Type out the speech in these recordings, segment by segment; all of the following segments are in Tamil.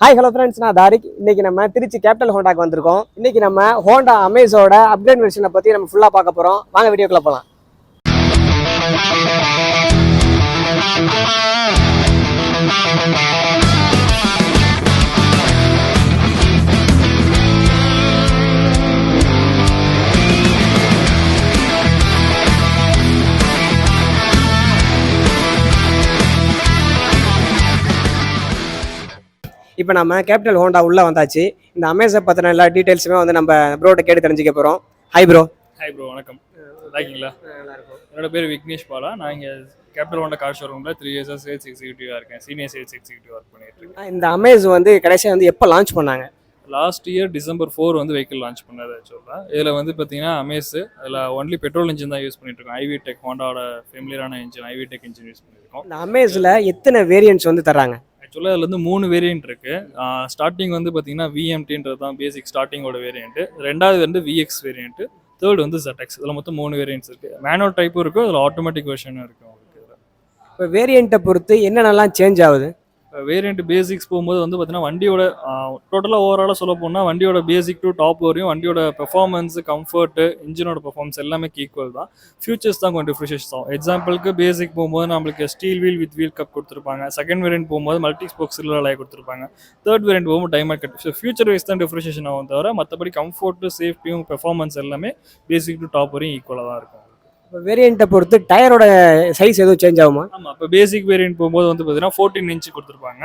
ஹாய் ஹலோ ஃப்ரெண்ட்ஸ் நான் தாரிக். இன்னைக்கு நம்ம திருச்சி கேபிட்டல் ஹோண்டாக்கு வந்திருக்கோம். இன்னைக்கு நம்ம ஹோண்டா அமேஸோட அப்கிரேட் வெர்ஷனை பற்றி நம்ம ஃபுல்லாக பார்க்க போகிறோம் வாங்க வீடியோக்குள்ளே போகலாம் இப்போ நம்ம கேபிட்டல் ஹோண்டா உள்ளே வந்தாச்சு. இந்த அமேஸை பற்றின எல்லா டீட்டெயில்ஸுமே வந்து நம்ம ப்ரோட்ட கேட்டு தெரிஞ்சுக்க போகிறோம் ஹாய் ப்ரோ ஹாய் ப்ரோ வணக்கம். இருக்கீங்களா என்னோட பேர் விக்னேஷ் பாலா. நான் இங்கே கேபிட்டல் ஹோண்டா கார் ஷோரூமில் த்ரீ இயர்ஸாக சேல்ஸ் எக்ஸிக்யூட்டிவாக இருக்கேன். சீனியர் சேல்ஸ் எக்ஸிக்யூட்டிவ் ஒர்க் பண்ணிட்டு இருக்கேன். இந்த அமேஸ் வந்து கடைசியாக வந்து எப்போ லான்ச் பண்ணாங்க? லாஸ்ட் இயர் டிசம்பர் ஃபோர் வந்து வெஹிக்கிள் லான்ச் பண்ணது ஆக்சுவலாக இதில் வந்து பார்த்தீங்கன்னா அமேஸ் இதில் ஒன்லி பெட்ரோல் இன்ஜின் தான் யூஸ் பண்ணிட்டு இருக்கோம். ஐவி டெக் ஹோண்டாவோட ஃபெமிலியரான engine IV tech engine use பண்ணியிருக்கோம் இந்த அமேஸில் எத்தனை வேரியன்ட்ஸ் வந்து தர்றாங்க? ஆக்சுவலாக அதில் வந்து மூணு வேரியண்ட் இருக்குது ஸ்டார்டிங் வந்து பார்த்தீங்கன்னா விஎம்டின்றது தான் பேசிக் ஸ்டார்டிங்கோட வேரியண்ட்டு ரெண்டாவது வந்து விஎக்ஸ் வேரியண்ட்டு தேர்ட் வந்து ஜெட்எக்ஸ் இதில் மொத்தம் மூணு வேரியன்ட்ஸ் இருக்குது மேனுவல் டைப்பும் இருக்கும் அதில் ஆட்டோமேட்டிக் வெர்ஷனும் இருக்கும் உங்களுக்கு இப்போ வேரியண்ட்டை பொறுத்து என்னென்னலாம் சேஞ்ச் ஆகுது? வேரியண்ட் பேசிக்ஸ் போகும்போது வந்து பார்த்தீங்கன்னா வண்டியோட டோட்டலாக ஓவராலாக சொல்ல போனால் வண்டியோட பேசிக் டு டாப் வரையும் வண்டியோட பெர்ஃபார்மன்ஸ் கம்ஃபர்ட்டு இன்ஜினோட பெர்ஃபார்மன்ஸ் எல்லாமே ஈக்குவல் தான். ஃபியூச்சர்ஸ் தான் கொஞ்சம் டிஃப்ரெஷன்ஸ் ஆகும். எக்ஸாம்பிளுக்கு பேசிக் போகும்போது நம்மளுக்கு steel wheel with wheel cup கொடுத்துருப்பாங்க. செகண்ட் வேரியன்ட் போகும்போது மல்டி ஸ்போக்ஸ் சில்வர் கொடுத்துருப்பாங்க. தேர்ட் வேரியன்ட் போகும்போது diamond cut so feature wise தான் டிஃப்ரெஷன் ஆகும் தவிர மற்றபடி கம்ஃபர்ட்டு சேஃப்டியும் பெர்ஃபார்மன்ஸ் எல்லாமே பேசிக் டு டாப் வரையும் ஈக்குவலாக தான் இருக்கும். இப்போ வேரியண்ட்டை பொறுத்து டயரோட சைஸ் எதுவும் சேஞ்ச் ஆகுமா? ஆமாம் இப்போ பேசிக் வேரியன்ட் போகும்போது வந்து பார்த்தீங்கன்னா ஃபோர்டீன் இன்ச் கொடுத்துருப்பாங்க.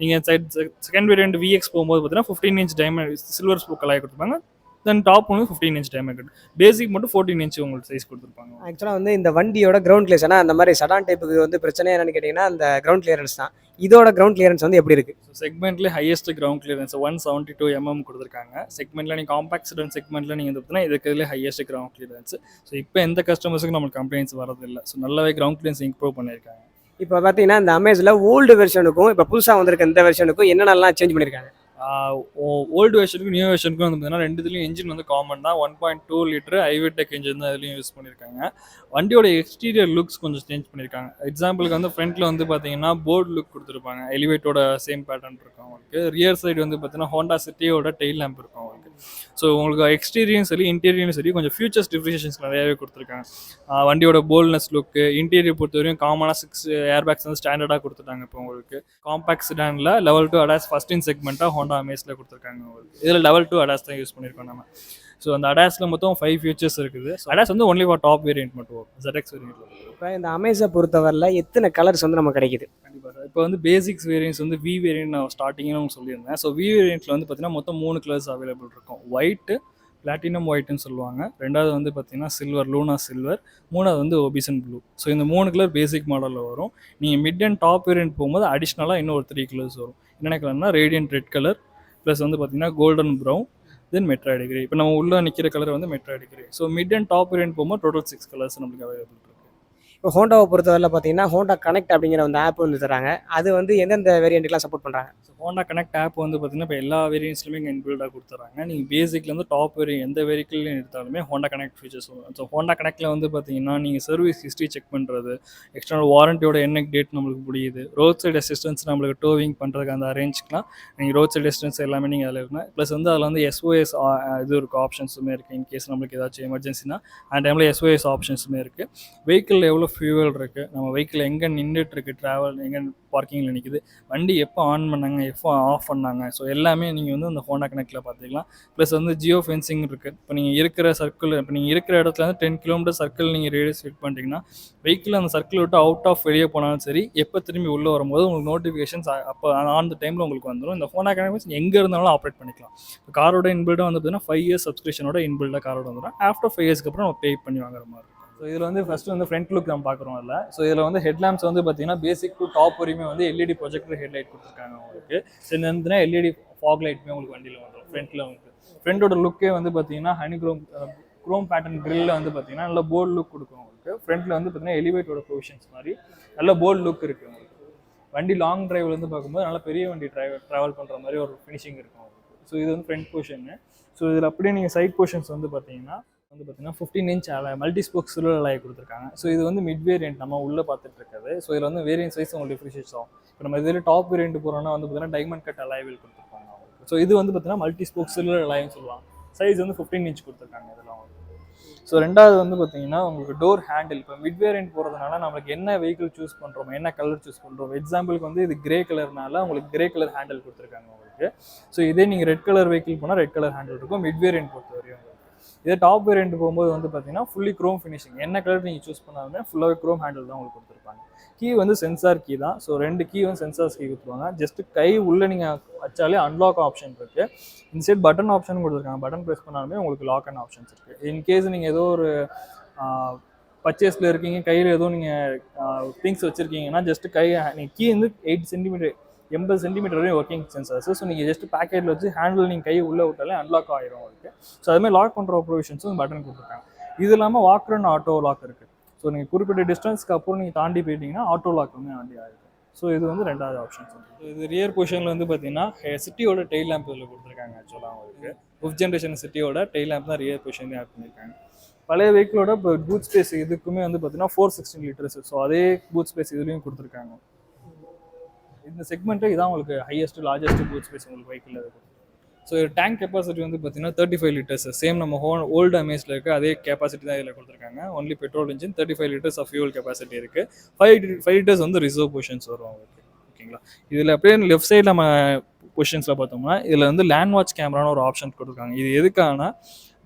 நீங்கள் சைட் செகண்ட் வேரியன்ட் விஎக்ஸ் போகும்போது பார்த்தீங்கன்னா ஃபிஃப்டீன் இன்ச் டைமண்ட் சில்வர் ஸ்போக்கலாக கொடுத்துருப்பாங்க. தென் டாப் வந்து ஃபிஃப்டீன் இன்ச் டைமண்ட் பேசிக் மட்டும் ஃபோர்டீன் இன்ச் உங்களுக்கு சைஸ் கொடுத்துருப்பாங்க. ஆக்சுவலாக வந்து இந்த வண்டியோட கிரவுண்ட் கிளியர்ஸ் ஏன்னா அந்த மாதிரி சடான் டைப்புக்கு வந்து பிரச்சனை என்னன்னு கேட்டிங்கன்னா அந்த கிரவுண்ட் கிளியரன்ஸ் தான். இதோட கிரவுண்ட் கிளியரன்ஸ் வந்து எப்படி இருக்கு? செக்மெண்ட்லேயே highest ground clearance one seventy two mm கொடுத்துருக்காங்க. செக்மெண்ட்டில் நீங்கள் காம்பாக்ட் செடன் செக்மெண்ட்டில் நீங்கள் பார்த்தீங்கன்னா இதுக்கு ஹையஸ்ட் கிரவுண்ட் கிளியரன்ஸ் ஸோ இப்போ எந்த கஸ்டமர்ஸுக்கும் நம்மளுக்கு கம்ப்ளைண்ட்ஸ் வரதில்லை ஸோ நல்லாவே கிரவுண்ட் கிளியரன்ஸ் இம்ப்ரூவ் பண்ணியிருக்காங்க. இப்போ பார்த்தீங்கன்னா இந்த அமேஸில் ஓல்டு வெர்ஷனுக்கும் இப்போ புதுசாக வந்திருக்க இந்த வெர்ஷனுக்கும் என்னென்னலாம் சேஞ்ச் பண்ணியிருக்காங்க ஓல்டு வெர்ஷனுக்கும் நியூ வெர்ஷனுக்கும் வந்து பார்த்தீங்கன்னா ரெண்டுத்துலையும் இன்ஜின் வந்து காமன் தான். One point two litre iVTEC engine தான் இதுலையும் யூஸ் பண்ணியிருக்காங்க வண்டியோட எக்ஸ்டீரியர் லுக்ஸ் கொஞ்சம் சேஞ்ச் பண்ணியிருக்காங்க எக்ஸாம்பிளுக்கு வந்து ஃப்ரண்ட்டில் வந்து பார்த்தீங்கன்னா போர்டு லுக் கொடுத்துருப்பாங்க. எலிவேட்டோட சேம் பேட்டர்ன் இருக்கும் அவங்களுக்கு ரியர் சைடு வந்து பார்த்தீங்கன்னா ஹோண்டா சிட்டியோட டெயில் லேம்ப் இருக்கும் அவங்களுக்கு ஸோ உங்களுக்கு எக்ஸ்டீரியரும் சரி இன்டீரியரும் சரி கொஞ்சம் ஃபியூச்சர்ஸ் டிஃப்ரிஷன்ஸ் நிறையவே கொடுத்துருக்காங்க. வண்டியோட போல்ட்னஸ் லுக்கு இன்டீரியர் பொறுத்தவரையும் காமனாக சிக்ஸ் ஏர் பேக்ஸ் வந்து ஸ்டாண்டர்டாக கொடுத்துட்டாங்க இப்போ உங்களுக்கு. Compact சிடானில் level two ADAS first in செக்மெண்ட்டாக Honda அமேஸில் கொடுத்துருக்காங்க உங்களுக்கு இதில் லெவல் டூ அடாஸ் தான் யூஸ் பண்ணியிருக்கோம் நம்ம. ஸோ அந்த அடாஸில் மொத்தம் ஃபைவ் ஃபியூச்சர்ஸ் இருக்குது. அடாஸ் வந்து ஒன்லி ஃபார் டாப் வேரியன்ட் மட்டும் ZX வேரியன்ட் இப்போ இந்த அமேஸை பொறுத்தவரையில் எத்தனை கலர்ஸ் வந்து நமக்கு கிடைக்குது? கண்டிப்பாக இப்போ வந்து பேசிக்ஸ் வேரியன்ஸ் வந்து வி வேரியன்ட் நான் உங்களுக்கு சொல்லியிருந்தேன். ஸோ வி வேரியன்ட்டில் வந்து பார்த்தீங்கன்னா மொத்தம் மூணு கலர்ஸ் அவைலபிள் இருக்கும். ஒயிட்டு பிளாட்டினம் ஒயிட்னு சொல்லுவாங்க. ரெண்டாவது வந்து பார்த்தீங்கன்னா சில்வர் லூனா சில்வர் மூணாவது வந்து ஒபிசன் ப்ளூ ஸோ இந்த மூணு கலர் பேசிக் மாடலில் வரும். நீங்கள் மிட் அண்ட் டாப் வேரியன்ட் போகும்போது அடிஷ்னலாக இன்னும் ஒரு த்ரீ கலர்ஸ் வரும். என்னென்ன கலர்னா ரேடியன்ட் ரெட் கலர் ப்ளஸ் வந்து பார்த்தீங்கன்னா கோல்டன் ப்ரௌன் தென் மெட்ரா டிகிரி இப்போ நம்ம உள்ள நிற்கிற கலர் வந்து மெட்ரா degree so mid and top variant போகும்போது டோட்டல் சிக்ஸ் கலர்ஸ் நம்மளுக்கு அவைலபிள் இப்போ ஹோண்டாவை பொறுத்தவரையில் பார்த்தீங்கன்னா ஹோண்டா கனெக்ட் அப்படிங்கிற அந்த ஆப் வந்து தராங்க. அது வந்து எந்தெந்த வேரியண்ட்டுக்கெலாம் சப்போர்ட் பண்ணுறாங்க ஸோ ஹோண்டா கனெக்ட் ஆப் வந்து பார்த்தீங்கன்னா இப்போ எல்லா வேரியன்ஸ்லையுமே இங்கே இன்பில்டாக கொடுத்துறாங்க நீங்கள் பேசிக்லேருந்து டாப் வேரியன் எந்த வெஹிக்கிள் எடுத்தாலுமே ஹோண்டா கனெக்ட் ஃபீச்சர்ஸ் வரும். ஸோ ஹோண்டா கனெக்டில் வந்து பார்த்தீங்கன்னா நீங்கள் சர்வீஸ் ஹிஸ்ட்ரி செக் பண்ணுறது எக்ஸ்டர்னல் வாரண்டியோட என்ன டேட் நம்மளுக்கு முடியுது ரோட் சைடு அசிஸ்டன்ஸ் நம்மளுக்கு டோவிங் பண்ணுறதுக்கு அந்த அரேஞ்ச்க்குலாம் நீங்கள் ரோட் சைடு அசிஸ்டன்ஸ் எல்லாமே நீங்கள் அதில் இருக்கணும் ப்ளஸ் வந்து அதில் வந்து எஸ்ஓஎஸ் இது இருக்கும் ஆப்ஷன்ஸுமே இருக்குது இன்கேஸ் நம்மளுக்கு ஏதாச்சும் எமர்ஜென்சினா அந்த டைமில் எஸ்ஓஎஸ் ஆப்ஷன்ஸுமே இருக்குது வெஹிக்கிள் எவ்வளோ ஃபியூவல் இருக்குது நம்ம வெஹிக்கிள் எங்கே நின்றுட்டுருக்கு ட்ராவல் எங்கே பார்க்கிங்கில் நிற்குது வண்டி எப்போ ஆன் பண்ணாங்க எப்போ ஆஃப் பண்ணாங்க. ஸோ எல்லாமே நீங்கள் வந்து அந்த ஹோண்டா கனெக்டில் பார்த்துக்கலாம். ப்ளஸ் வந்து ஜியோ ஃபென்சிங் இருக்குது இப்போ நீங்கள் இருக்கிற சர்க்கிள் இப்போ நீங்கள் இருக்கிற இடத்துல வந்து டென் கிலோமீட்டர் சர்க்கிள் நீங்கள் ரேடியஸ் ஃபிட் பண்ணிட்டீங்கன்னா வெஹிக்கிள் அந்த சர்க்கிள் விட்டு அவுட் ஆஃப் வெளியே போனாலும் சரி எப்போ திரும்பி உள்ளே வரும்போது உங்களுக்கு நோட்டிஃபிகேஷன்ஸ் அப்போ ஆன் த டைமில் உங்களுக்கு வந்துடும் இந்த ஹோண்டா கனெக்ட் எங்கே இருந்தாலும் ஆப்ரேட் பண்ணிக்கலாம். இப்போ காரோட இன்பில்டாக வந்து பார்த்தீங்கன்னா ஃபைவ் இயர்ஸ் சப்ஸ்கிரிப்ஷனோட இன்பில்டாக காரோட வந்துடும் ஆஃப்டர் ஃபைவ் இயர்ஸ்க்கு அப்புறம் நம்ம பே பண்ணி வாங்குற மாதிரி ஸோ இதில் வந்து ஃபஸ்ட்டு வந்து ஃப்ரண்ட் லுக் நம்ம பார்க்குறோம் இல்லை. ஸோ இதில் வந்து ஹெட்லாம்ப்ஸ் வந்து பார்த்தீங்கன்னா பேசிக் டு டாப் வரையுமே வந்து எல்இடி ப்ரொஜெக்டர் ஹெட்லைட் கொடுத்துருக்காங்க உங்களுக்கு. சரி வந்து எல்இடி ஃபாக் லைட்டுமே உங்களுக்கு வண்டியில் வந்துடும் ஃப்ரண்ட்டில் வந்து ஃப்ரண்டோட லுக்கே வந்து பார்த்தீங்கன்னா ஹனி குரோம் க்ரோம் பேட்டர்ன் க்ரில்ல வந்து பார்த்தீங்கன்னா நல்ல போல்ட் லுக் கொடுக்கும் உங்களுக்கு. ஃப்ரண்ட்டில் வந்து பார்த்தீங்கன்னா எலிவேட்டோட ப்ரொவிஷன்ஸ் மாதிரி நல்ல போல்ட் லுக் இருக்குது உங்களுக்கு. வண்டி லாங் டிரைவ்ல இருந்து பார்க்கும்போது நல்ல பெரிய வண்டி டிரைவ் ட்ராவல் பண்ணுற மாதிரி ஒரு ஃபினிஷிங் இருக்கும் உங்களுக்கு. ஸோ இது வந்து ஃப்ரண்ட் போர்ஷனு ஸோ இதில் அப்படியே நீங்கள் சைட் போர்ஷன்ஸ் வந்து பார்த்தீங்கன்னா வந்து பார்த்தீங்கன்னா fifteen inch multi spoke silver alloy கொடுத்துருக்காங்க. ஸோ இது வந்து மிட் வேரியன்ட் நம்ம உள்ளே பார்த்துட்டு இருக்குது. ஸோ இதில் வந்து வேரியன்ட் சைஸ் உங்களுக்கு டிஃப்ரிஷியேட் ஆகும். இப்போ நம்ம இதில் டாப் வேரியன்ட் போகிறோம்னா வந்து பார்த்தீங்கன்னா டைமண்ட் கட் அலாய்வில் கொடுத்துருக்காங்க அவங்களுக்கு. ஸோ இது வந்து பார்த்தீங்கன்னா மல்டி ஸ்போக் சில்வர் அலாய்னு சொல்லலாம். சைஸ் வந்து ஃபிஃப்டீன் இன்ச் கொடுத்துருக்காங்க இதெல்லாம் வந்து ஸோ ரெண்டாவது வந்து பார்த்தீங்கன்னா உங்களுக்கு டோர் ஹேண்டில் இப்போ மிட் வேரியன்ட் போகிறதுனால நம்மளுக்கு என்ன வெஹிக்கிள் சூஸ் பண்ணுறோம் என்ன கலர் சூஸ் பண்ணுறோம் எக்ஸாம்பிளுக்கு வந்து இது கிரே கலர்னால உங்களுக்கு கிரே கலர் ஹேண்டில் கொடுத்துருக்காங்க உங்களுக்கு. ஸோ இதே நீங்கள் ரெட் கலர் வெஹிக்கிள் போனால் ரெட் கலர் ஹேண்டில் இருக்கும். மிட் வேரியன்ட் பொறுத்த வரையும் இதே டாப் வேரியன்ட் போகும்போது வந்து பார்த்தீங்கன்னா ஃபுல்லி க்ரோம் ஃபினிஷிங் என்ன கலர் நீங்கள் சூஸ் பண்ணாலுமே ஃபுல்லாகவே க்ரோம் ஹேண்டில் தான் உங்களுக்கு கொடுத்துருப்பாங்க. கீ வந்து சென்சார் கீ தான். ஸோ ரெண்டு கீ வந்து சென்சார்ஸ் கீ கொடுத்துருவாங்க. ஜஸ்ட் கை உள்ளே நீங்கள் வச்சாலே அன்லாக் ஆப்ஷன் இருக்குது இந்த சைட் பட்டன் ஆப்ஷன் கொடுத்துருக்காங்க. பட்டன் ப்ரெஸ் பண்ணாலுமே உங்களுக்கு லாக் அண்ட் ஆப்ஷன்ஸ் இருக்குது இன்கேஸ் நீங்கள் ஏதோ ஒரு பர்ச்சேஸில் இருக்கீங்க கையில் ஏதோ நீங்கள் திங்ஸ் வச்சுருக்கீங்கன்னா ஜஸ்ட் கை நீங்கள் கீ வந்து எயிட் சென்டிமீட்டர் எண்பது சென்டிமீட்டர் வரையும் ஒர்க்கிங் சென்சார்ஸ் ஸோ நீங்கள் ஜஸ்ட் பேக்கெட்டில் வச்சு ஹேண்டில் நீங்கள் கை உள்ளே விட்டாலே அன்லாக் ஆயிரும் உங்களுக்கு. ஸோ அதுமாதிரி லாக் பண்ணுற ப்ரொவிஷன்ஸும் பட்டன் கொடுத்துருக்காங்க. இது இல்லாமல் வாக்கர் ஆட்டோ லாக் இருக்குது ஸோ நீங்கள் குறிப்பிட்ட டிஸ்டன்ஸ்க்கு அப்புறம் நீங்கள் தாண்டி போயிட்டீங்கன்னா ஆட்டோ லாக் வந்து ஆண்டி ஆகிடும் ஸோ இது வந்து ரெண்டாவது ஆப்ஷன்ஸ் இது ரியர் பொசிஷனில் வந்து பார்த்தீங்கன்னா சிட்டியோட டெய்ல் லேம்ப் இதில் கொடுத்துருக்காங்க ஆக்சுவலாக அவங்களுக்கு ஃபிஃப்த் ஜென்ரேஷன் சிட்டியோட டெய்ல் லேம்ப் தான் ரியர் பொசிஷன் ஆட் பண்ணியிருக்காங்க பழைய வெஹிக்கிளோட இப்போ பூத் ஸ்பேஸ் இதுக்குமே வந்து பார்த்தீங்கன்னா ஃபோர் சிக்ஸ்டீன் லிட்டர்ஸ் ஸோ அதே பூத் ஸ்பேஸ் இதுலேயும் கொடுத்துருக்காங்க. இந்த செக்மெண்ட்டு இதான் உங்களுக்கு ஹையஸ்ட் லார்ஜஸ்ட் பூத் ஸ்பேஸ் உங்களுக்கு வெஹிக்கிள் இருக்கும். ஸோ டேங்க் கெப்பாசிட்டி வந்து பார்த்தீங்கன்னா தேர்ட்டி ஃபைவ் லிட்டர்ஸ் சேம் நம்ம ஹோ ஓல்டு அமேஸில் இருக்க அதே கெப்பாசிட்டி தான் இதில் கொடுத்துருக்காங்க. Only petrol engine thirty five litres of fuel capacity இருக்குது ஃபைவ் ஃபைவ் லிட்டர்ஸ் வந்து ரிசர்வ் பொசிஷன்ஸ் வரும் அவங்களுக்கு ஓகேங்களா இதில் அப்படியே லெஃப்ட் சைடில் நம்ம பொசிஷன்ஸில் பார்த்தோம்னா இதில் வந்து லேண்ட் வாட்ச் கேமரான்னு ஒரு ஆப்ஷன் கொடுத்துருக்காங்க. இது எதுக்கான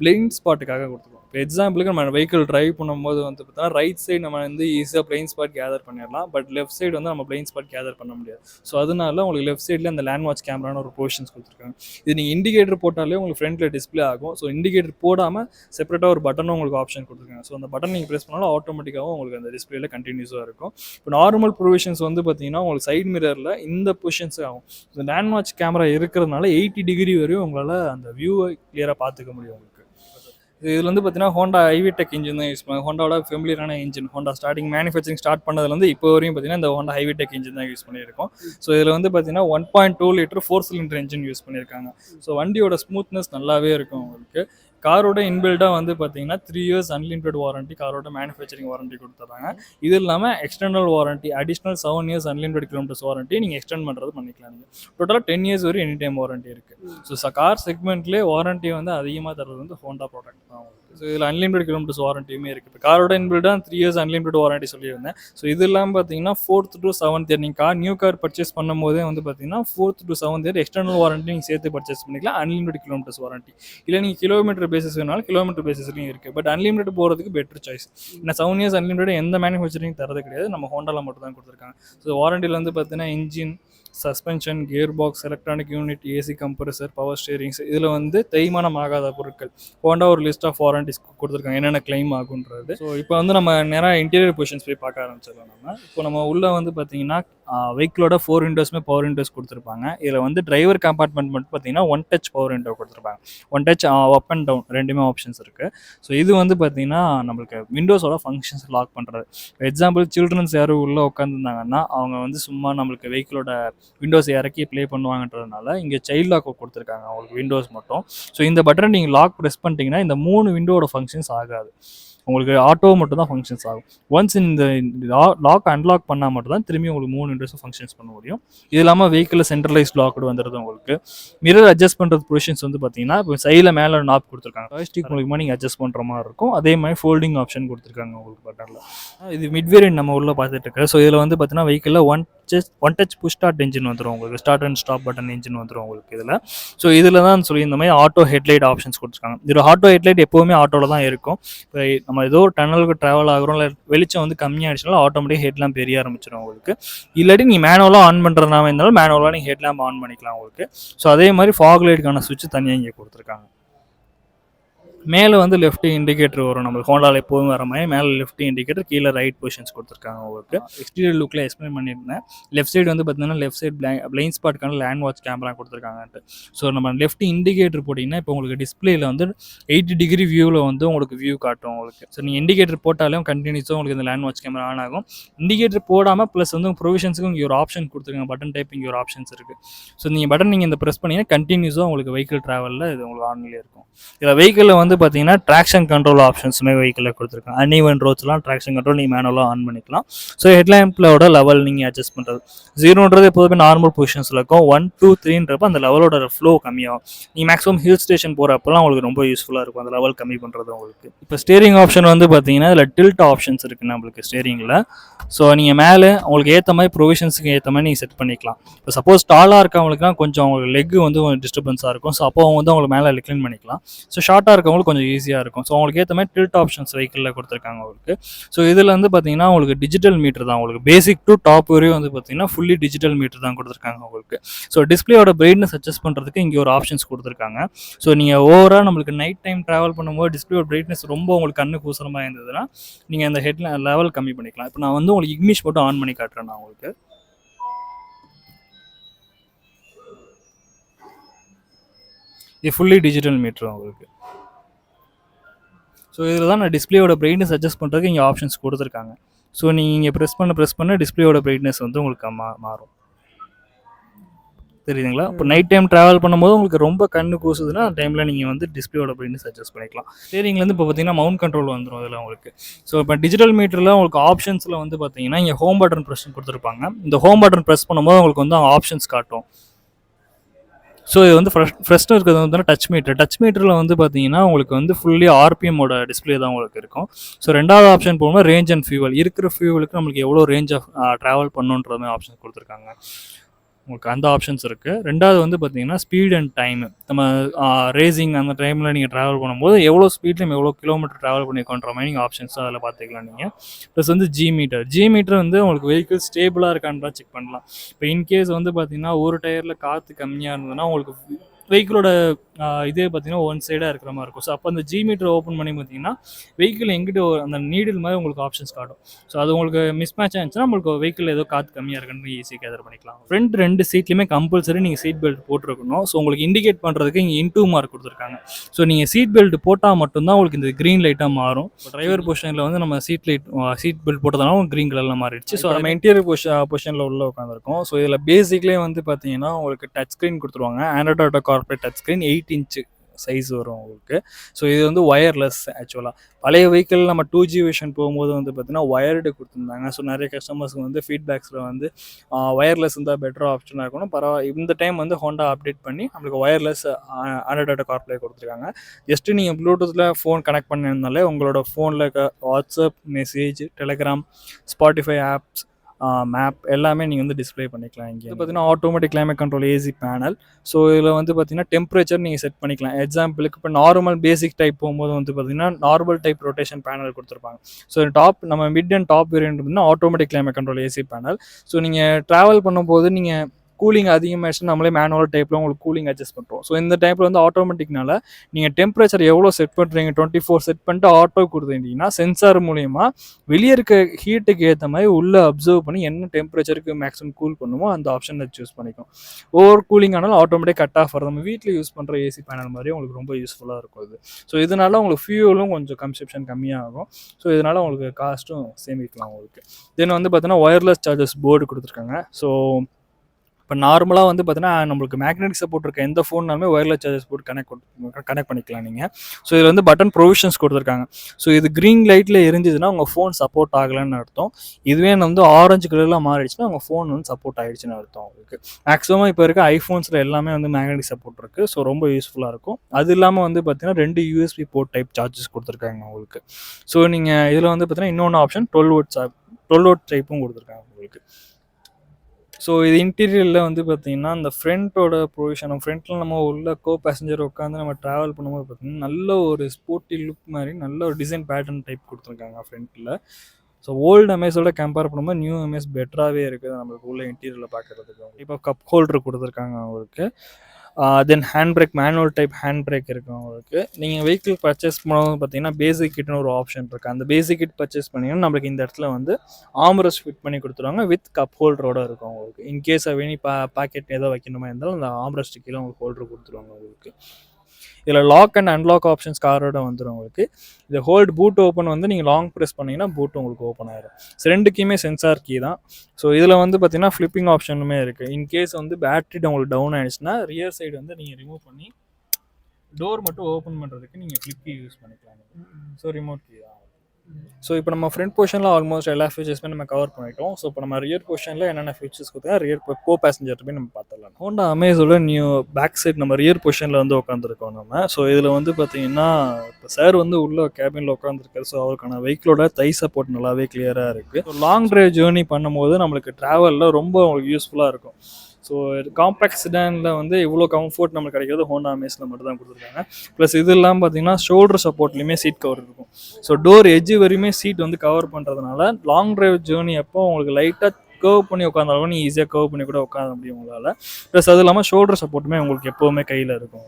பிளைண்ட் ஸ்பாட்டுக்காக கொடுத்துருக்காங்க. இப்போ எக்ஸாம்பிளுக்கு நம்ம வெஹிக்கிள் டிரைவ் பண்ணும்போது வந்து பார்த்தோன்னா ரைட் சைடு நம்ம வந்து ஈஸியாக பிளைன் ஸ்பாட் கேதர் பண்ணிடலாம். பட் லெஃப்ட் சைடு வந்து நம்ம பிளைன் ஸ்பாட் கேதர் பண்ண முடியாது. ஸோ அதனால உங்களுக்கு லெஃப்ட் சைடில் அந்த லேண்ட் வாட்ச் கேமரான ஒரு போர்ஷன்ஸ் கொடுத்துருக்காங்க. இது நீங்கள் இண்டிகேட்டர் போட்டாலே உங்களுக்கு ஃப்ரண்ட்டில் டிஸ்ப்ளே ஆகும். ஸோ இண்டிகேட்டர் போடாமல் செப்பரேட்டாக ஒரு பட்டனும் உங்களுக்கு ஆப்ஷன் கொடுத்துருக்காங்க. ஸோ அந்த பட்டன் நீங்கள் ப்ரெஸ் பண்ணாலும் ஆட்டோமேட்டிக்காகவும் உங்களுக்கு அந்த டிஸ்பிளேல கண்டினியூஸாக இருக்கும். இப்போ நார்மல் ப்ரொவிஷன்ஸ் வந்து பார்த்தீங்கன்னா உங்களுக்கு சைட் மிரரில் இந்த பொசிஷன்ஸ் ஆகும். இந்த லேண்ட் வாட்ச் கேமரா இருக்கிறதுனால எயிட்டி டிகிரி வரையும் உங்களால் அந்த வியூவை கிளியராக பார்த்துக்க முடியும் உங்களுக்கு. இதில் வந்து பார்த்தீங்கன்னா ஹோண்டா ஹைவிடெக் இன்ஜின் தான் யூஸ் பண்ணுவாங்க ஹோண்டாவோட ஃபெமிலியரான engine Honda starting manufacturing start பண்ணதுலேருந்து இப்போ வரையும் பார்த்தீங்கன்னா இந்த ஹோண்டா ஹைவிடெக் இன்ஜின் தான் யூஸ் பண்ணியிருக்கோம் ஸோ இதில் வந்து பார்த்தீங்கன்னா one point two litre four cylinder engine use பண்ணியிருக்காங்க ஸோ வண்டியோட ஸ்மூத்னஸ் நல்லாவே இருக்கும் உங்களுக்கு. காரோட இன்பில்டாக வந்து பார்த்தீங்கன்னா த்ரீ இயர்ஸ் அன்லிமிட்டட் வாரண்டி காரோட மேனுஃபேக்சரிங் வாரண்டி கொடுத்துட்றாங்க இது இல்லாமல் external warranty additional seven years unlimited kilometres warranty நீங்கள் எக்ஸ்டெண்ட் பண்ணுறது பண்ணிக்கலாம் நீங்கள் டோட்டலாக டென் இயர்ஸ் வரையும் எனி டைம் வாரண்டி இருக்குது ஸோ கார் செக்மெண்ட்லேயே வாரண்டி வந்து அதிகமாக தர்றது வந்து ஹோண்டா ப்ராடக்ட் தான். ஸோ இதில் அன்லிமிடெட் கிலோமீட்டர்ஸ் வாரண்ட்டியுமே இருக்குது இப்போ காரோட இன்பில்டாக த்ரீ இயர்ஸ் அன்லிமிட் வாரண்ட்டி சொல்லியிருந்தேன். ஸோ இது இல்லாமல் பார்த்தீங்கன்னா ஃபோர்த் டு செவன்த் இயர் நீங்கள் கார் நியூ கார் பர்ச்சேஸ் பண்ணும்போதே வந்து பார்த்தீங்கன்னா fourth to seventh year external warranty நீங்கள் சேர்த்து பர்ச்சேஸ் பண்ணிக்கலாம். அன்லிமிட்டட் கிலோமீட்டர்ஸ் வாரண்டி இல்லை நீங்கள் கிலோமீட்டர் பேசிஸ் வேணாலும் கிலோமீட்டர் பேசிஸ்லையும் இருக்குது பட் அன்லிமிட் போகிறதுக்கு பெட்டர் சாய்ஸ் ஏன்னா செவன் இயர்ஸ் அன்லிமிட்டட் எந்த மேனுஃபேக்சரிங் தரது கிடையாது. நம்ம ஹோண்டாவில் மட்டும் தான் கொடுத்துருக்காங்க. ஸோ வாரண்டியில் வந்து பார்த்தீங்கன்னா engine suspension gear box electronic unit AC compressor power steerings இதில் வந்து தேய்மானம் ஆகாத பொருட்கள். ஹோண்டா ஒரு லிஸ்ட் ஆஃப் வாரண்டிஸ் கொடுத்துருக்காங்க. என்னென்ன கிளைம் ஆகுன்றது ஸோ இப்போ வந்து நம்ம நேராக இன்டீரியர் பொசிஷன்ஸ் போய் பார்க்க ஆரம்பிச்சிடலாம் நம்ம. இப்போ நம்ம உள்ளே வந்து பார்த்தீங்கன்னா வெஹிக்கிளோட ஃபோர் விண்டோஸ்மே பவர் விண்டோஸ் கொடுத்துருப்பாங்க. இதில் வந்து டிரைவர் கம்பார்ட்மெண்ட் மட்டும் பார்த்தீங்கன்னா ஒன் டச் பவர் விண்டோ கொடுத்துருப்பாங்க. One touch up and down ரெண்டுமே ஆப்ஷன்ஸ் இருக்குது ஸோ இது வந்து பார்த்தீங்கன்னா நம்மளுக்கு விண்டோஸோட ஃபங்க்ஷன்ஸ் லாக் பண்ணுறது எக்ஸாம்பிள் சில்ட்ரன்ஸ் யாரும் உள்ளே உட்காந்துருந்தாங்கன்னா அவங்க வந்து சும்மா நம்மளுக்கு வெஹிக்கிளோட விண்டோஸ் இறக்கி ப்ளே பண்ணுவாங்கன்றதுனால இங்கே சைல்ட் லாக் கொடுத்துருக்காங்க. அவங்களுக்கு விண்டோஸ் மட்டும். ஸோ இந்த பட்டனை நீங்கள் லாக் ப்ரெஸ் பண்ணிட்டீங்கன்னா இந்த மூணு விண்டோட ஃபங்க்ஷன்ஸ் ஆகாது. உங்களுக்கு ஆட்டோ மட்டும் தான் ஃபங்க்ஷன்ஸ் ஆகும் ஒன்ஸ் இந்த லாக் அன்லாக் பண்ணால் மட்டும் தான் திரும்பி உங்களுக்கு மூணு விண்டோஸும் ஃபங்க்ஷன்ஸ் பண்ண முடியும். இது இல்லாமல் வெஹிக்கிளில் சென்ட்ரலைஸ் லாக்டு வந்துடுது உங்களுக்கு. மிரர் அட்ஜஸ்ட் பண்ணுறது பொசிஷன்ஸ் வந்து பார்த்தீங்கன்னா இப்போ சைடில் மேலே நாப் கொடுத்துருக்காங்க. ஜாய்ஸ்டிக் மூலியமாக நீங்கள் அட்ஜஸ்ட் பண்ணுற மாதிரி இருக்கும். அதே மாதிரி ஃபோல்டிங் ஆப்ஷன் கொடுத்துருக்காங்க உங்களுக்கு பட்டனில் இது மிட் வேரியன்ட் நம்ம உள்ள பார்த்துட்டு இருக்கு. ஸோ இதில் வந்து பார்த்தீங்கன்னா வெஹிக்கிளில் one touches one touch push start engine வந்துடும் உங்களுக்கு. Start and stop button engine வந்துடும் உங்களுக்கு இதில். ஸோ இதில் தான் சொல்லி இந்த மாதிரி ஆட்டோ ஹெட்லைட் ஆப்ஷன்ஸ் கொடுத்துருக்காங்க. இதில் ஆட்டோ ஹெட்லைட் எப்போவுமே ஆட்டோவில் தான் இருக்கும். இப்போ நம்ம ஏதோ ஒரு டனலுக்கு ட்ராவல் ஆகிறோம் இல்லை வெளிச்சம் வந்து கம்மியாகிடுச்சுனாலும் ஆட்டோமேட்டிக் ஹெட்லாம் பெரிய ஆரம்பிச்சிடும் உங்களுக்கு. இல்லாட்டி நீங்கள் மேனுவலாக ஆன் பண்ணுறதுனால இருந்தாலும் மேனுவலாக நீங்கள் ஹெட்லாம்ப் ஆன் பண்ணிக்கலாம் உங்களுக்கு. ஸோ அதே மாதிரி ஃபாக் லைட்டுக்கான சுவிட்ச் தனியாக இங்கே கொடுத்துருக்காங்க. மேலே வந்து லெஃப்ட் இண்டிகேட்டர் வரும். நம்ம ஹோண்டாவில் எப்போதும் வர மாதிரி மேலே லெஃப்ட் இண்டிகேட்டர் கீழே ரைட் பொசிஷன்ஸ் கொடுத்துருக்காங்க உங்களுக்கு. எக்ஸ்டீரியர் லுக்கில் எக்ஸ்பிளைன் பண்ணியிருந்தேன். லெஃப்ட் சைடு வந்து பார்த்தீங்கன்னா லெஃப்ட் சைடு பிளைன் ஸ்பாட்க்கான லேண்ட் வாட்ச் கேமரா கொடுத்துருக்காங்கன்ட்டு. ஸோ நம்ம லெஃப்ட் இண்டிகேட்டர் போட்டிங்கன்னா இப்போ உங்களுக்கு டிஸ்பிளேல வந்து எயிட்டி டிகிரி வியூவில் வந்து உங்களுக்கு வியூ காட்டும் உங்களுக்கு. ஸோ நீங்கள் இண்டிகேட்டர் போட்டாலும் கண்டினியூஸாக உங்களுக்கு இந்த லேண்ட் வாட்ச் கேமரா ஆன் ஆகும். இண்டிகேட்டர் போடாமல் ப்ளஸ் வந்து ப்ரொவிஷன்ஸுக்கு இங்கே ஒரு ஆப்ஷன் கொடுத்துருக்காங்க. பட்டன் டைப் இங்கே ஒரு ஆப்ஷன்ஸ் இருக்குது ஸோ நீங்கள் பட்டன் நீங்கள் இந்த ப்ரெஸ் பண்ணிங்கன்னா கண்டினியூஸாக உங்களுக்கு வெஹிக்கிள் ட்ராவலில் இது உங்களுக்கு ஆன்லேயே இருக்கும். இதில் வெஹிக்கிளில் வந்து பார்த்தீங்கன்னா ட்ராக்ஷன் கண்ட்ரோல் ஆப்ஷன்ஸுமே வெஹிக்கிளில் கொடுத்துருக்காங்க. அன்இவன் ரோட்ஸ்லாம் ட்ராக்ஷன் கண்ட்ரோல் நீங்கள் மேனுவலாக ஆன் பண்ணிக்கலாம். ஸோ ஹெட்லாம்ப்லோட லெவல் நீங்கள் அட்ஜஸ்ட் பண்ணுறது ஜீரோன்றது எப்போதுமே நார்மல் பொசிஷன்ஸில் இருக்கும். ஒன் டூ த்ரீன்றப்ப அந்த லெவலோட ஃப்ளோ கம்மியாகும். நீங்கள் மேக்ஸிமம் ஹில் ஸ்டேஷன் போகிறப்பெல்லாம் உங்களுக்கு ரொம்ப யூஸ்ஃபுல்லாக இருக்கும். அந்த லெவல் கம்மி பண்ணுறது உங்களுக்கு. இப்போ ஸ்டேரிங் ஆப்ஷன் வந்து பார்த்தீங்கன்னா இதில் டில்ட் ஆப்ஷன்ஸ் இருக்குது நம்மளுக்கு ஸ்டேரிங்கில் ஸோ நீங்கள் மேலே உங்களுக்கு ஏற்ற மாதிரி ப்ரொவிஷன்ஸுக்கு ஏற்ற மாதிரி நீங்கள் செட் பண்ணிக்கலாம். இப்போ சப்போஸ் டாலாக இருக்கவங்களுக்குலாம் கொஞ்சம் அவங்களுக்கு லெக் வந்து டிஸ்டர்பன்ஸாக இருக்கும். ஸோ அப்போ அவங்க வந்து அவங்களுக்கு மேலே க்ளீன் பண்ணிக்கலாம். ஸோ ஷார்ட்டாக இருக்கவங்களுக்கு கொஞ்சம் ஈஸியாக இருக்கும். ஸோ அவங்களுக்கு ஏற்ற மாதிரி டில்ட் ஆப்ஷன்ஸ் வெஹிக்கிளில் கொடுத்துருக்காங்க அவங்களுக்கு. ஸோ இதில் வந்து பார்த்தீங்கன்னா உங்களுக்கு டிஜிட்டல் மீட்டர் தான். உங்களுக்கு பேசிக் டு டாப் வரையும் வந்து பார்த்தீங்கன்னா ஃபுல்லி டிஜிட்டல் மீட்டர் தான் கொடுத்துருக்காங்க உங்களுக்கு ஸோ டிஸ்பிளேயோட பிரைட்னஸ் அட்ஜஸ்ட் பண்ணுறதுக்கு இங்கே ஒரு ஆப்ஷன்ஸ் கொடுத்துருக்காங்க. ஸோ நீங்கள் ஓவராக நம்மளுக்கு நைட் டைம் ட்ராவல் பண்ணும்போது டிஸ்பிளேயோட பிரைட்னஸ் ரொம்ப உங்களுக்கு கண்ணு கூசரமாக இருந்ததுன்னா நீங்கள் அந்த ஹெட்ல லெவல் கம்மி பண்ணிக்கலாம். இப்போ நான் வந்து உங்களுக்கு இங்கிலீஷ் மட்டும் ஆன் பண்ணி காட்டுறேன் நான் உங்களுக்கு. இது ஃபுல்லி டிஜிட்டல் மீட்டர் உங்களுக்கு ஸோ இதில் தான் நான் டிஸ்பிளேயோட பிரைட்னஸ் அட்ஜஸ்ட் பண்ணுறதுக்கு இங்கே ஆப்ஷன்ஸ் கொடுத்துருக்காங்க. ஸோ நீங்கள் இங்கே ப்ரெஸ் பண்ண ப்ரெஸ் பண்ண டிஸ்பிளேயோட பிரைட்னஸ் வந்து உங்களுக்கு மா மாறும். தெரியுதுங்களா? இப்போ நைட் டைம் ட்ராவல் பண்ணும்போது உங்களுக்கு ரொம்ப கண்ணு கூசுதுன்னா அந்த டைமில் நீங்கள் வந்து டிஸ்பிளேயோட பிரைட்னஸ் அட்ஜஸ்ட் பண்ணிக்கலாம். ஸ்டேரிங்லேருந்து இப்போ பார்த்தீங்கன்னா மவுண்ட் கண்ட்ரோல் வந்துடும் அதில் உங்களுக்கு. ஸோ இப்போ டிஜிட்டல் மீட்டரில் உங்களுக்கு ஆப்ஷன்ஸில் வந்து பார்த்தீங்கன்னா இங்கே ஹோம் பட்டன் ப்ரெஸ் கொடுத்துருப்பாங்க. இந்த ஹோம் பட்டன் ப்ரெஸ் பண்ணும்போது உங்களுக்கு வந்து ஆப்ஷன்ஸ் காட்டும். ஸோ இது வந்து ஃப்ரெஷ் ஃப்ரெஷ்னு இருக்கிறது வந்து டச் மீட்டர் டச் மீட்டரில் வந்து பார்த்தீங்கன்னா உங்களுக்கு வந்து ஃபுல்லி ஆர்பிஎம்மோட டிஸ்பிளே தான் உங்களுக்கு இருக்கும். ஸோ ரெண்டாவது ஆப்ஷன் போகும்போது ரேஞ்ச் அண்ட் ஃபியூவல் இருக்கிற ஃபியூவலுக்கு நம்மளுக்கு எவ்வளோ ரேஞ்ச் ஆஃப் ட்ராவல் பண்ணுன்ற மாதிரி ஆப்ஷன் கொடுத்துருக்காங்க. உங்களுக்கு அந்த ஆப்ஷன்ஸ் இருக்குது ரெண்டாவது வந்து பார்த்தீங்கன்னா ஸ்பீட் அண்ட் டைம் நம்ம ரேசிங் அந்த டைமில் நீங்கள் ட்ராவல் பண்ணும்போது எவ்வளோ ஸ்பீட்ல நம்ம எவ்வளோ கிலோமீட்டர் ட்ராவல் பண்ணிக்கோன்ற மாதிரி நீங்கள் ஆப்ஷன்ஸ் அதில் பார்த்துக்கலாம் நீங்கள் ப்ளஸ் வந்து ஜி மீட்டர் ஜி மீட்டர் வந்து உங்களுக்கு வெஹிக்கிள் ஸ்டேபிளாக இருக்கான்னு செக் பண்ணலாம். இப்போ இன்கேஸ் வந்து பார்த்தீங்கன்னா ஒரு டயரில் காற்று கம்மியாக இருந்ததுன்னா உங்களுக்கு வெஹிக்கிளோட இதே பார்த்தீங்கன்னா ஒன் சைடாக இருக்கிற மாதிரி இருக்கும். ஸோ அப்போ அந்த ஜி மீட்டர் ஓப்பன் பண்ணி பார்த்தீங்கன்னா வெஹிக்கிள் எங்கிட்ட ஒரு அந்த நீடில் மாதிரி உங்களுக்கு ஆப்ஷன்ஸ் காட்டும். ஸோ அது உங்களுக்கு மிஸ் மேட்ச் ஆச்சுன்னா உங்களுக்கு வெஹிக்கிள் ஏதோ காற்று கம்மியாக இருக்குன்னு ஈஸியாக கேதர் பண்ணிக்கலாம். ஃப்ரண்ட் ரெண்டு சீட்லையுமே கம்பல்சரி நீங்கள் சீட் பெல்ட் போட்டிருக்கணும். ஸோ உங்களுக்கு இண்டிகேட் பண்ணுறதுக்கு இங்கே இன்டூ மார்க் கொடுத்துருக்காங்க. ஸோ நீங்கள் சீட் பெல்ட் போட்டால் மட்டும்தான் உங்களுக்கு இந்த க்ரீன் லைட்டாக மாறும். டிரைவர் பொசிஷனில் வந்து நம்ம சீட் லைட் சீட் பெல்ட் போட்டதுனால க்ரீன் கலரில் மாறிடுச்சு. ஸோ நம்ம இன்டீரியர் பொசிஷன் பொசிஷனில் உள்ள உட்காந்துருக்கோம் ஸோ இதில் பேசிக்லேயே வந்து பார்த்தீங்கன்னா உங்களுக்கு டச் ஸ்க்ரீன் கொடுத்துருவாங்க. Android Auto corporate touch screen eight inch size வரும் உங்களுக்கு. ஸோ இது வந்து ஒயர்லெஸ் ஆக்சுவலாக பழைய வெஹிக்கிள் நம்ம டூ ஜி விஷன் போகும்போது வந்து பார்த்தீங்கன்னா ஒயர்டு கொடுத்துருந்தாங்க. ஸோ நிறைய கஸ்டமர்ஸ்க்கு வந்து ஃபீட்பேக்ஸில் வந்து ஒயர்லெஸ் இருந்தால் பெட்டர் ஆப்ஷனாக இருக்கணும். பரவாயில்ல இந்த டைம் வந்து ஹோண்டா அப்டேட் பண்ணி நம்மளுக்கு ஒயர்லெஸ் ஆண்ட்ராய்டு கார்ப்ளே கொடுத்துருக்காங்க. ஜஸ்ட்டு நீங்கள் ப்ளூடூத்தில் ஃபோன் கனெக்ட் பண்ணியிருந்தாலே உங்களோட ஃபோனில் இருக்க WhatsApp message Telegram Spotify apps map எல்லாமே நீங்கள் வந்து டிஸ்ப்ளே பண்ணிக்கலாம் இங்கே. பார்த்தீங்கன்னா automatic climate control AC panel so இதில் வந்து பார்த்தீங்கன்னா டெம்பரேச்சர் நீங்கள் செட் பண்ணிக்கலாம். எக்ஸாம்பிளுக்கு இப்போ நார்மல் பேசிக் டைப் போகும்போது வந்து பார்த்தீங்கன்னா நார்மல் டைப் ரொட்டேஷன் பேனல் கொடுத்துருப்பாங்க. ஸோ டாப் நம்ம மிட் அண்ட் டாப் வேரியன்ட் பார்த்தீங்கன்னா automatic climate control AC panel so நீங்கள் ட்ராவல் பண்ணும்போது நீங்கள் கூலிங் அதிகமாகிடுச்சுன்னா நம்மளே மேனுவல் டைப்பில் உங்களுக்கு கூலிங் அட்ஜஸ்ட் பண்ணுறோம் ஸோ இந்த டைப்பில் வந்து ஆட்டோமேட்டிக்னால நீங்கள் டெம்பரேச்சர் எவ்வளோ செட் பண்ணுறீங்க டுவெண்ட்டி ஃபோர் செட் பண்ணிட்டு ஆட்டோ கொடுத்துட்டீங்கன்னா சென்சார் மூலியமாக வெளியே இருக்க ஹீட்டுக்கு ஏற்ற மாதிரி உள்ளே அப்சர்வ் பண்ணி என்ன டெம்பரேச்சருக்கு மேக்ஸிமம் கூல் பண்ணுமோ அந்த ஆப்ஷனை சூஸ் பண்ணிக்கும். ஓவர் கூலிங் ஆனாலும் ஆட்டோமேட்டிக் கட் ஆஃப் நம்ம வீட்டில் யூஸ் பண்ணுற ஏசி பேனல் மாதிரி உங்களுக்கு ரொம்ப யூஸ்ஃபுல்லாக இருக்கும் இது ஸோ இதனால உங்களுக்கு ஃபியூலும் கொஞ்சம் கன்செப்ஷன் கம்மியாகும். ஸோ இதனால் உங்களுக்கு காஸ்ட்டும் சேமிக்கலாம் உங்களுக்கு. தென் வந்து பார்த்தீங்கன்னா ஒயர்லெஸ் சார்ஜஸ் போர்டு கொடுத்துருக்காங்க. ஸோ இப்போ நார்மலாக வந்து பார்த்தீங்கன்னா நம்மளுக்கு மேக்னெட்டிக் சப்போர்ட் இருக்க எந்த ஃபோன்னாலுமே ஒயர்லெஸ் சார்ஜஸ் போட்டு கனெக்ட் கனெக்ட் பண்ணிக்கலாம் நீங்கள் ஸோ இதில் வந்து பட்டன் ப்ரொவிஷன்ஸ் கொடுத்துருக்காங்க. ஸோ இது க்ரீன் லைட்டில் எரிஞ்சுதுன்னா உங்கள் ஃபோன் சப்போர்ட் ஆகலைன்னு அர்த்தம். இதுவே வந்து ஆரஞ்சு கலரில் மாறிடுச்சுன்னா உங்கள் ஃபோன் வந்து சப்போர்ட் ஆகிடுச்சுன்னு அர்த்தம் உங்களுக்கு. மேக்ஸிமம் இப்போ இருக்க ஐஃபோன்ஸில் எல்லாமே வந்து மேக்னெட்டிக் சப்போர்ட் இருக்குது ஸோ ரொம்ப யூஸ்ஃபுல்லாக இருக்கும். அது இல்லாமல் வந்து பார்த்தீங்கன்னா ரெண்டு யூஎஸ்பி போர்ட் டைப் சார்ஜஸ் கொடுத்துருக்காங்க உங்களுக்கு. ஸோ நீங்கள் இதில் வந்து பார்த்தீங்கன்னா இன்னொன்று ஆப்ஷன் டுவெல் ஓட் டுவெல் ஓட் டைப்பும் கொடுத்துருக்காங்க உங்களுக்கு. ஸோ இது இன்டீரியரில் வந்து பார்த்தீங்கன்னா அந்த ஃப்ரண்ட்டோட ப்ரொவிஷன் ஃப்ரண்ட்டில் நம்ம உள்ள கோ பேசஞ்சர் உட்காந்து நம்ம ட்ராவல் பண்ணும்போது பார்த்தீங்கன்னா நல்ல ஒரு ஸ்போர்ட்டி லுக் மாதிரி நல்ல ஒரு டிசைன் பேட்டர்ன் டைப் கொடுத்துருக்காங்க ஃப்ரண்ட்டில் ஸோ ஓல்டு எம்எஸோட கம்பேர் பண்ணும்போது நியூ எம்எஸ் பெட்டராகவே இருக்குது நம்மளுக்கு உள்ள இன்டீரியரில் பார்க்குறதுக்கு இப்போ கப் ஹோல்டர் கொடுத்துருக்காங்க அவங்களுக்கு. Then hand brake manual type hand brake இருக்கும் உங்களுக்கு. நீங்கள் வெஹிக்கிள் பர்ச்சேஸ் பண்ணும்போது பார்த்தீங்கன்னா பேசிக் கிட்னு ஒரு ஆப்ஷன் இருக்குது அந்த பேசிக் கிட் பர்ச்சேஸ் பண்ணிங்கன்னா நம்மளுக்கு இந்த இடத்துல வந்து ஆம்ரஸ் ஃபிட் பண்ணி கொடுத்துருவாங்க. வித் கப் ஹோல்டரோட இருக்கும் உங்களுக்கு. இன்கேஸ் அவனி பா பாக்கெட் ஏதோ வைக்கணுமா இருந்தாலும் அந்த ஆம்ரஸ்ட் கீழே உங்களுக்கு ஹோல்டர் கொடுத்துருவாங்க உங்களுக்கு. இதில் லாக் அண்ட் அன்லாக் ஆப்ஷன்ஸ் காரோட வந்துடும் உங்களுக்கு. இதை ஹோல்டு பூட் ஓப்பன் வந்து நீங்கள் லாங் ப்ரெஸ் பண்ணிங்கன்னா பூட் உங்களுக்கு ஓப்பன் ஆயிடும் ரெண்டுக்குமே சென்சார் கீ தான். ஸோ இதில் வந்து பார்த்தீங்கன்னா ஃப்ளிப்பிங் ஆப்ஷனுமே இருக்குது இன்கேஸ் வந்து பேட்டரி உங்களுக்கு டவுன் ஆயிடுச்சுன்னா ரியர் சைடு வந்து நீங்கள் ரிமூவ் பண்ணி டோர் மட்டும் ஓப்பன் பண்ணுறதுக்கு நீங்கள் ஃப்ளிப் கீ யூஸ் பண்ணிக்கலாம். ஸோ ரிமோட் கீ தான். ஸோ இப்போ நம்ம ஃப்ரண்ட் போர்ஷனில் ஆல்மோஸ்ட் எல்லா ஃபீச்சர்ஸுமே நம்ம கவர் பண்ணிட்டோம். ஸோ இப்போ நம்ம ரியர் போர்ஷனில் என்னென்ன ஃபீச்சர்ஸ் கொடுத்தா ரியர் கோ பேசஞ்சர் போய் நம்ம பார்த்துடலாம். ஹோண்டா அமேஸோட நியூ பேக் சைட் நம்ம ரியர் போர்ஷனில் வந்து உட்காந்துருக்கோம் நம்ம. ஸோ இதில் வந்து பார்த்தீங்கன்னா இப்போ சார் வந்து உள்ள கேபினில் உட்காந்துருக்காரு ஸோ அவருக்கான வெஹிக்கிளோட தை சப்போர்ட் நல்லாவே கிளியராக இருக்குது ஸோ லாங் ட்ரைவ் ஜேர்னி பண்ணும்போது நம்மளுக்கு ட்ராவலில் ரொம்ப உங்களுக்கு யூஸ்ஃபுல்லாக இருக்கும். ஸோ காம்பேக்ட் சிடானில் வந்து இவ்வளோ கம்ஃபர்ட் நம்மளுக்கு கிடைக்கிறது ஹோண்டா அமேஸில் மட்டும் தான் கொடுத்துருக்காங்க. ப்ளஸ் இது இல்லாமல் பார்த்தீங்கன்னா ஷோல்டர் சப்போர்ட்லேயுமே சீட் கவர் இருக்கும். ஸோ டோர் எஜ்ஜு வரையுமே சீட் வந்து கவர் பண்ணுறதுனால லாங் ட்ரைவ் ஜேர்னி அப்போ உங்களுக்கு லைட்டாக கர்வ் பண்ணி உட்காந்தாலும் நீ ஈஸியாக கர்வ் பண்ணி கூட உட்கார முடியும் உங்களால். ப்ளஸ் அது இல்லாமல் ஷோல்டர் சப்போர்ட்டுமே உங்களுக்கு எப்போவுமே கையில் இருக்கும்.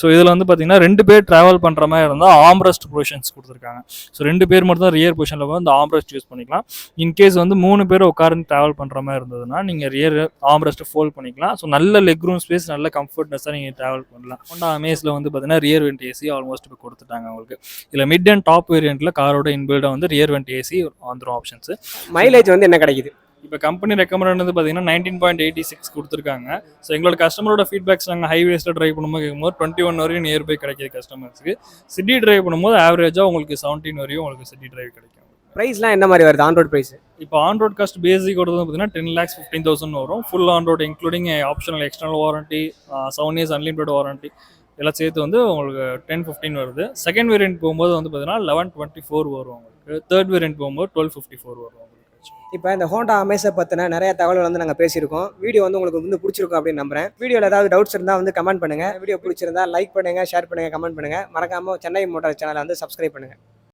ஸோ இதில் வந்து பார்த்தீங்கன்னா ரெண்டு பேர் ட்ராவல் பண்ணுற மாதிரி இருந்தால் ஆம்ரஸ்ட் பொசிஷன்ஸ் கொடுத்துருக்காங்க. ஸோ ரெண்டு பேர் மட்டும் தான் ரியர் பொசிஷனில் வந்து ஆம்ரஸ்ட் யூஸ் பண்ணிக்கலாம். இன்கேஸ் வந்து மூணு பேர் உட்கார்ந்து ட்ராவல் பண்ணுற மாதிரி இருந்ததுன்னா நீங்கள் ரியர் ஆம்ரஸ்ட்டு ஃபோல்ட் பண்ணிக்கலாம். ஸோ நல்ல லெக் ரூம் ஸ்பேஸ் நல்ல கம்ஃபர்ட்னஸாக நீங்கள் ட்ராவல் பண்ணலாம். ஹோண்டா அமேஸில் வந்து பார்த்தீங்கன்னா ரியர் வெண்ட் ஏசி ஆல்மோஸ்ட் இப்போ கொடுத்துட்டாங்க உங்களுக்கு இதில் மிட் அண்ட் டாப் வேரியண்ட்டில் காரோட இன்பில்டாக வந்து ரியர் வெண்ட் ஏசி வந்துடும் ஆப்ஷன்ஸ் மைலேஜ் வந்து என்ன கிடைக்குது? இப்போ கம்பெனி ரெக்கமெண்ட் வந்து பார்த்தீங்கன்னா நைன்டீன் பாயிண்ட் எயிட்டி சிக்ஸ் கொடுத்துருக்காங்க. ஸோ எங்களோட கஸ்டமரோட ஃபீட்பேக்ஸ் நாங்கள் ஹைவேஸில் ட்ரைவ் பண்ணும்போது கேட்கும்போது டுவெண்ட்டி ஒன் வரையும் நியர்பை கிடைக்கிது கஸ்டமர்ஸ்க்கு சிட்டி ட்ரைவ் பண்ணும்போது ஆவரேஜாக உங்களுக்கு செவன்டீன் வரையும் உங்களுக்கு சிட்டி டிரைவ் கிடைக்கும். ப்ரைஸ்லாம் என்ன மாதிரி வருது? ஆன் ரோட் ப்ரைஸ் இப்போ ஆன் ரோட் காஸ்ட் பேசிக் வந்து பார்த்தீங்கன்னா டென் லேக்ஸ் ஃபிஃப்டீன் தௌசண்ட் வரும். Full on road including optional external warranty seven years unlimited warranty எல்லாம் சேர்த்து வந்து உங்களுக்கு டென் ஃபிஃப்டீன் வருது. செகண்ட் வேரியன்ட் போகும்போது வந்து பார்த்தீங்கன்னா லெவன் டுவெண்ட்டி ஃபோர் வரும் உங்களுக்கு. தேர்ட் வேரியன்ட் போகும்போது டுவெல் ஃபிஃப்டி ஃபோர் வரும். இப்போ இந்த ஹோண்டா அமேஸை பற்றின நிறைய தகவல் வந்து நாங்கள் பேசியிருக்கோம். வீடியோ வந்து உங்களுக்கு வந்து பிடிச்சிருக்கும் அப்படின்னு நம்புறேன். வீடியோவில் ஏதாவது டவுட்ஸ் இருந்தால் வந்து கமெண்ட் பண்ணுங்கள் வீடியோ பிடிச்சிருந்தா லைக் பண்ணுங்கள் ஷேர் பண்ணுங்கள் கமெண்ட் பண்ணுங்கள் மறக்காமல் சென்னை மோட்டார் சேனலை வந்து சப்ஸ்கிரைப் பண்ணுங்கள்